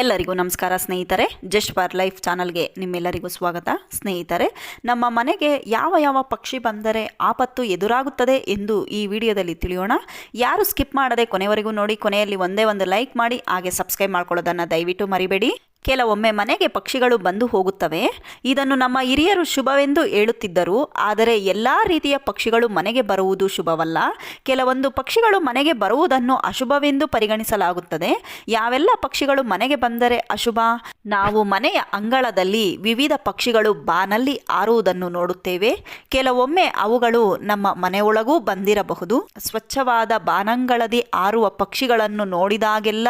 ಎಲ್ಲರಿಗೂ ನಮಸ್ಕಾರ ಸ್ನೇಹಿತರೆ. ಜಸ್ಟ್ ಫಾರ್ ಲೈಫ್ ಚಾನಲ್ಗೆ ನಿಮ್ಮೆಲ್ಲರಿಗೂ ಸ್ವಾಗತ. ಸ್ನೇಹಿತರೆ, ನಮ್ಮ ಮನೆಗೆ ಯಾವ ಯಾವ ಪಕ್ಷಿ ಬಂದರೆ ಆಪತ್ತು ಎದುರಾಗುತ್ತದೆ ಎಂದು ಈ ವಿಡಿಯೋದಲ್ಲಿ ತಿಳಿಯೋಣ. ಯಾರು ಸ್ಕಿಪ್ ಮಾಡದೆ ಕೊನೆವರೆಗೂ ನೋಡಿ, ಕೊನೆಯಲ್ಲಿ ಒಂದೇ ಒಂದು ಲೈಕ್ ಮಾಡಿ, ಹಾಗೆ ಸಬ್ಸ್ಕ್ರೈಬ್ ಮಾಡ್ಕೊಳ್ಳೋದನ್ನು ದಯವಿಟ್ಟು ಮರಿಬೇಡಿ. ಕೆಲವೊಮ್ಮೆ ಮನೆಗೆ ಪಕ್ಷಿಗಳು ಬಂದು ಹೋಗುತ್ತವೆ. ಇದನ್ನು ನಮ್ಮ ಹಿರಿಯರು ಶುಭವೆಂದು ಹೇಳುತ್ತಿದ್ದರು. ಆದರೆ ಎಲ್ಲ ರೀತಿಯ ಪಕ್ಷಿಗಳು ಮನೆಗೆ ಬರುವುದು ಶುಭವಲ್ಲ. ಕೆಲವೊಂದು ಪಕ್ಷಿಗಳು ಮನೆಗೆ ಬರುವುದನ್ನು ಅಶುಭವೆಂದು ಪರಿಗಣಿಸಲಾಗುತ್ತದೆ. ಯಾವೆಲ್ಲ ಪಕ್ಷಿಗಳು ಮನೆಗೆ ಬಂದರೆ ಅಶುಭ? ನಾವು ಮನೆಯ ಅಂಗಳದಲ್ಲಿ ವಿವಿಧ ಪಕ್ಷಿಗಳು ಬಾನಲ್ಲಿ ಆರುವುದನ್ನು ನೋಡುತ್ತೇವೆ. ಕೆಲವೊಮ್ಮೆ ಅವುಗಳು ನಮ್ಮ ಮನೆಯೊಳಗೂ ಬಂದಿರಬಹುದು. ಸ್ವಚ್ಛವಾದ ಬಾನಂಗಳದಿ ಆರುವ ಪಕ್ಷಿಗಳನ್ನು ನೋಡಿದಾಗೆಲ್ಲ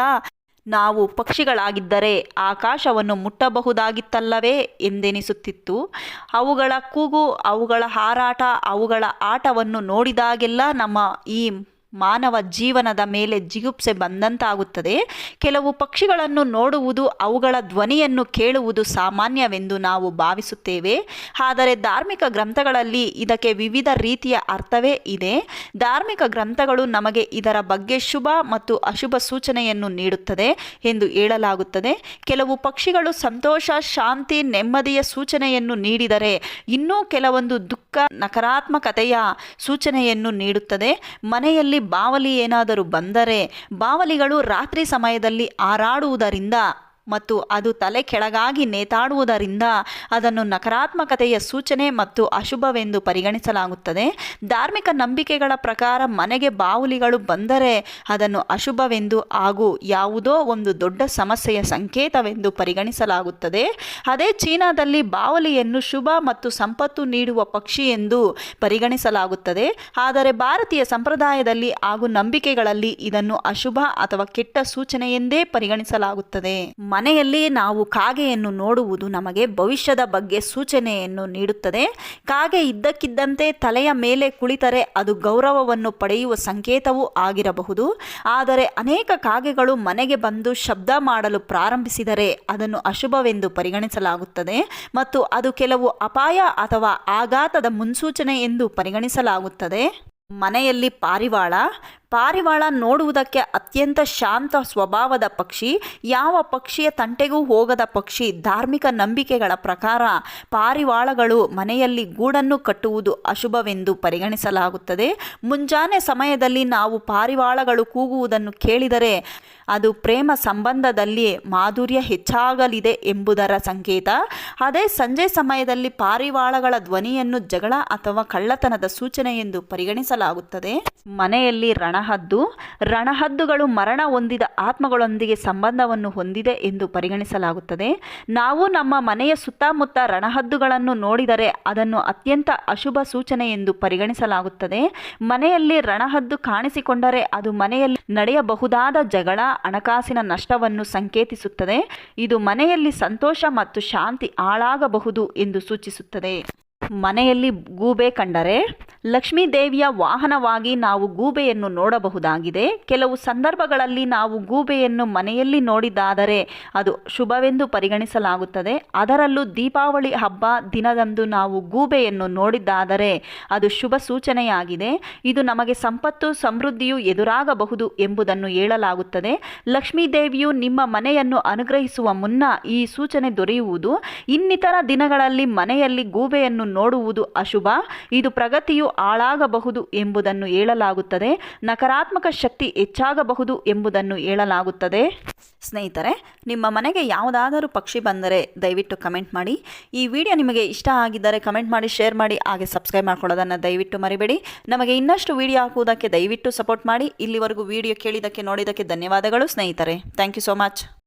ನಾವು ಪಕ್ಷಿಗಳಾಗಿದ್ದರೆ ಆಕಾಶವನ್ನು ಮುಟ್ಟಬಹುದಾಗಿತ್ತಲ್ಲವೇ ಎಂದೆನಿಸುತ್ತಿತ್ತು. ಅವುಗಳ ಕೂಗು ಅವುಗಳ ಹಾರಾಟ ಅವುಗಳ ಆಟವನ್ನು ನೋಡಿದಾಗೆಲ್ಲ ನಮ್ಮ ಈ ಮಾನವ ಜೀವನದ ಮೇಲೆ ಜಿಗುಪ್ಸೆ ಬಂದಂತಾಗುತ್ತದೆ. ಕೆಲವು ಪಕ್ಷಿಗಳನ್ನು ನೋಡುವುದು, ಅವುಗಳ ಧ್ವನಿಯನ್ನು ಕೇಳುವುದು ಸಾಮಾನ್ಯವೆಂದು ನಾವು ಭಾವಿಸುತ್ತೇವೆ. ಆದರೆ ಧಾರ್ಮಿಕ ಗ್ರಂಥಗಳಲ್ಲಿ ಇದಕ್ಕೆ ವಿವಿಧ ರೀತಿಯ ಅರ್ಥವೇ ಇದೆ. ಧಾರ್ಮಿಕ ಗ್ರಂಥಗಳು ನಮಗೆ ಇದರ ಬಗ್ಗೆ ಶುಭ ಮತ್ತು ಅಶುಭ ಸೂಚನೆಯನ್ನು ನೀಡುತ್ತದೆ ಎಂದು ಹೇಳಲಾಗುತ್ತದೆ. ಕೆಲವು ಪಕ್ಷಿಗಳು ಸಂತೋಷ, ಶಾಂತಿ, ನೆಮ್ಮದಿಯ ಸೂಚನೆಯನ್ನು ನೀಡಿದರೆ ಇನ್ನೂ ಕೆಲವೊಂದು ದುಃಖ, ನಕಾರಾತ್ಮಕತೆಯ ಸೂಚನೆಯನ್ನು ನೀಡುತ್ತದೆ. ಮನೆಯಲ್ಲಿ ಬಾವಲಿ ಏನಾದರೂ ಬಂದರೆ ಬಾವಲಿಗಳು ರಾತ್ರಿ ಸಮಯದಲ್ಲಿ ಹಾರಾಡುವುದರಿಂದ ಮತ್ತು ಅದು ತಲೆ ಕೆಳಗಾಗಿ ನೇತಾಡುವುದರಿಂದ ಅದನ್ನು ನಕಾರಾತ್ಮಕತೆಯ ಸೂಚನೆ ಮತ್ತು ಅಶುಭವೆಂದು ಪರಿಗಣಿಸಲಾಗುತ್ತದೆ. ಧಾರ್ಮಿಕ ನಂಬಿಕೆಗಳ ಪ್ರಕಾರ ಮನೆಗೆ ಬಾವುಲಿಗಳು ಬಂದರೆ ಅದನ್ನು ಅಶುಭವೆಂದು ಹಾಗೂ ಯಾವುದೋ ಒಂದು ದೊಡ್ಡ ಸಮಸ್ಯೆಯ ಸಂಕೇತವೆಂದು ಪರಿಗಣಿಸಲಾಗುತ್ತದೆ. ಅದೇ ಚೀನಾದಲ್ಲಿ ಬಾವಲಿಯನ್ನು ಶುಭ ಮತ್ತು ಸಂಪತ್ತು ನೀಡುವ ಪಕ್ಷಿ ಎಂದು ಪರಿಗಣಿಸಲಾಗುತ್ತದೆ. ಆದರೆ ಭಾರತೀಯ ಸಂಪ್ರದಾಯದಲ್ಲಿ ಹಾಗೂ ನಂಬಿಕೆಗಳಲ್ಲಿ ಇದನ್ನು ಅಶುಭ ಅಥವಾ ಕೆಟ್ಟ ಸೂಚನೆಯೆಂದೇ ಪರಿಗಣಿಸಲಾಗುತ್ತದೆ. ಮನೆಯಲ್ಲಿ ನಾವು ಕಾಗೆಯನ್ನು ನೋಡುವುದು ನಮಗೆ ಭವಿಷ್ಯದ ಬಗ್ಗೆ ಸೂಚನೆಯನ್ನು ನೀಡುತ್ತದೆ. ಕಾಗೆ ಇದ್ದಕ್ಕಿದ್ದಂತೆ ತಲೆಯ ಮೇಲೆ ಕುಳಿತರೆ ಅದು ಗೌರವವನ್ನು ಪಡೆಯುವ ಸಂಕೇತವೂ ಆಗಿರಬಹುದು. ಆದರೆ ಅನೇಕ ಕಾಗೆಗಳು ಮನೆಗೆ ಬಂದು ಶಬ್ದ ಮಾಡಲು ಪ್ರಾರಂಭಿಸಿದರೆ ಅದನ್ನು ಅಶುಭವೆಂದು ಪರಿಗಣಿಸಲಾಗುತ್ತದೆ ಮತ್ತು ಅದು ಕೆಲವು ಅಪಾಯ ಅಥವಾ ಆಘಾತದ ಮುನ್ಸೂಚನೆ ಎಂದು ಪರಿಗಣಿಸಲಾಗುತ್ತದೆ. ಮನೆಯಲ್ಲಿ ಪಾರಿವಾಳ ಪಾರಿವಾಳ ನೋಡುವುದಕ್ಕೆ ಅತ್ಯಂತ ಶಾಂತ ಸ್ವಭಾವದ ಪಕ್ಷಿ, ಯಾವ ಪಕ್ಷಿಯ ತಂಟೆಗೂ ಹೋಗದ ಪಕ್ಷಿ, ಧಾರ್ಮಿಕ ನಂಬಿಕೆಗಳ ಪ್ರಕಾರ ಪಾರಿವಾಳಗಳು ಮನೆಯಲ್ಲಿ ಗೂಡನ್ನು ಕಟ್ಟುವುದು ಅಶುಭವೆಂದು ಪರಿಗಣಿಸಲಾಗುತ್ತದೆ. ಮುಂಜಾನೆ ಸಮಯದಲ್ಲಿ ನಾವು ಪಾರಿವಾಳಗಳು ಕೂಗುವುದನ್ನು ಕೇಳಿದರೆ ಅದು ಪ್ರೇಮ ಸಂಬಂಧದಲ್ಲಿ ಮಾಧುರ್ಯ ಹೆಚ್ಚಾಗಲಿದೆ ಎಂಬುದರ ಸಂಕೇತ. ಅದೇ ಸಂಜೆ ಸಮಯದಲ್ಲಿ ಪಾರಿವಾಳಗಳ ಧ್ವನಿಯನ್ನು ಜಗಳ ಅಥವಾ ಕಳ್ಳತನದ ಸೂಚನೆ ಎಂದು ಪರಿಗಣಿಸಲಾಗುತ್ತದೆ. ಮನೆಯಲ್ಲಿ ರಣಹದ್ದು, ರಣಹದ್ದುಗಳು ಮರಣ ಹೊಂದಿದ ಆತ್ಮಗಳೊಂದಿಗೆ ಸಂಬಂಧವನ್ನು ಹೊಂದಿದೆ ಎಂದು ಪರಿಗಣಿಸಲಾಗುತ್ತದೆ. ನಾವು ನಮ್ಮ ಮನೆಯ ಸುತ್ತಮುತ್ತ ರಣಹದ್ದುಗಳನ್ನು ನೋಡಿದರೆ ಅದನ್ನು ಅತ್ಯಂತ ಅಶುಭ ಸೂಚನೆ ಎಂದು ಪರಿಗಣಿಸಲಾಗುತ್ತದೆ. ಮನೆಯಲ್ಲಿ ರಣಹದ್ದು ಕಾಣಿಸಿಕೊಂಡರೆ ಅದು ಮನೆಯಲ್ಲಿ ನಡೆಯಬಹುದಾದ ಜಗಳ, ಹಣಕಾಸಿನ ನಷ್ಟವನ್ನು ಸಂಕೇತಿಸುತ್ತದೆ. ಇದು ಮನೆಯಲ್ಲಿ ಸಂತೋಷ ಮತ್ತು ಶಾಂತಿ ಹಾಳಾಗಬಹುದು ಎಂದು ಸೂಚಿಸುತ್ತದೆ. ಮನೆಯಲ್ಲಿ ಗೂಬೆ ಕಂಡರೆ ಲಕ್ಷ್ಮೀ ದೇವಿಯ ವಾಹನವಾಗಿ ನಾವು ಗೂಬೆಯನ್ನು ನೋಡಬಹುದಾಗಿದೆ. ಕೆಲವು ಸಂದರ್ಭಗಳಲ್ಲಿ ನಾವು ಗೂಬೆಯನ್ನು ಮನೆಯಲ್ಲಿ ನೋಡಿದ್ದಾದರೆ ಅದು ಶುಭವೆಂದು ಪರಿಗಣಿಸಲಾಗುತ್ತದೆ. ಅದರಲ್ಲೂ ದೀಪಾವಳಿ ಹಬ್ಬ ದಿನದಂದು ನಾವು ಗೂಬೆಯನ್ನು ನೋಡಿದ್ದಾದರೆ ಅದು ಶುಭ ಸೂಚನೆಯಾಗಿದೆ. ಇದು ನಮಗೆ ಸಂಪತ್ತು, ಸಮೃದ್ಧಿಯು ಎದುರಾಗಬಹುದು ಎಂಬುದನ್ನು ಹೇಳಲಾಗುತ್ತದೆ. ಲಕ್ಷ್ಮೀ ದೇವಿಯು ನಿಮ್ಮ ಮನೆಯನ್ನು ಅನುಗ್ರಹಿಸುವ ಮುನ್ನ ಈ ಸೂಚನೆ ದೊರೆಯುವುದು. ಇನ್ನಿತರ ದಿನಗಳಲ್ಲಿ ಮನೆಯಲ್ಲಿ ಗೂಬೆಯನ್ನು ನೋಡುವುದು ಅಶುಭ. ಇದು ಪ್ರಗತಿಯು ಹಾಳಾಗಬಹುದು ಎಂಬುದನ್ನು ಹೇಳಲಾಗುತ್ತದೆ. ನಕಾರಾತ್ಮಕ ಶಕ್ತಿ ಹೆಚ್ಚಾಗಬಹುದು ಎಂಬುದನ್ನು ಹೇಳಲಾಗುತ್ತದೆ. ಸ್ನೇಹಿತರೆ, ನಿಮ್ಮ ಮನೆಗೆ ಯಾವುದಾದರೂ ಪಕ್ಷಿ ಬಂದರೆ ದಯವಿಟ್ಟು ಕಮೆಂಟ್ ಮಾಡಿ. ಈ ವಿಡಿಯೋ ನಿಮಗೆ ಇಷ್ಟ ಆಗಿದ್ದರೆ ಕಮೆಂಟ್ ಮಾಡಿ, ಶೇರ್ ಮಾಡಿ, ಹಾಗೆ ಸಬ್ಸ್ಕ್ರೈಬ್ ಮಾಡ್ಕೊಳ್ಳೋದನ್ನು ದಯವಿಟ್ಟು ಮರಿಬೇಡಿ. ನಮಗೆ ಇನ್ನಷ್ಟು ವಿಡಿಯೋ ಹಾಕುವುದಕ್ಕೆ ದಯವಿಟ್ಟು ಸಪೋರ್ಟ್ ಮಾಡಿ. ಇಲ್ಲಿವರೆಗೂ ವಿಡಿಯೋ ಕೇಳಿದ್ದಕ್ಕೆ, ನೋಡಿದ್ದಕ್ಕೆ ಧನ್ಯವಾದಗಳು ಸ್ನೇಹಿತರೆ. Thank you so much.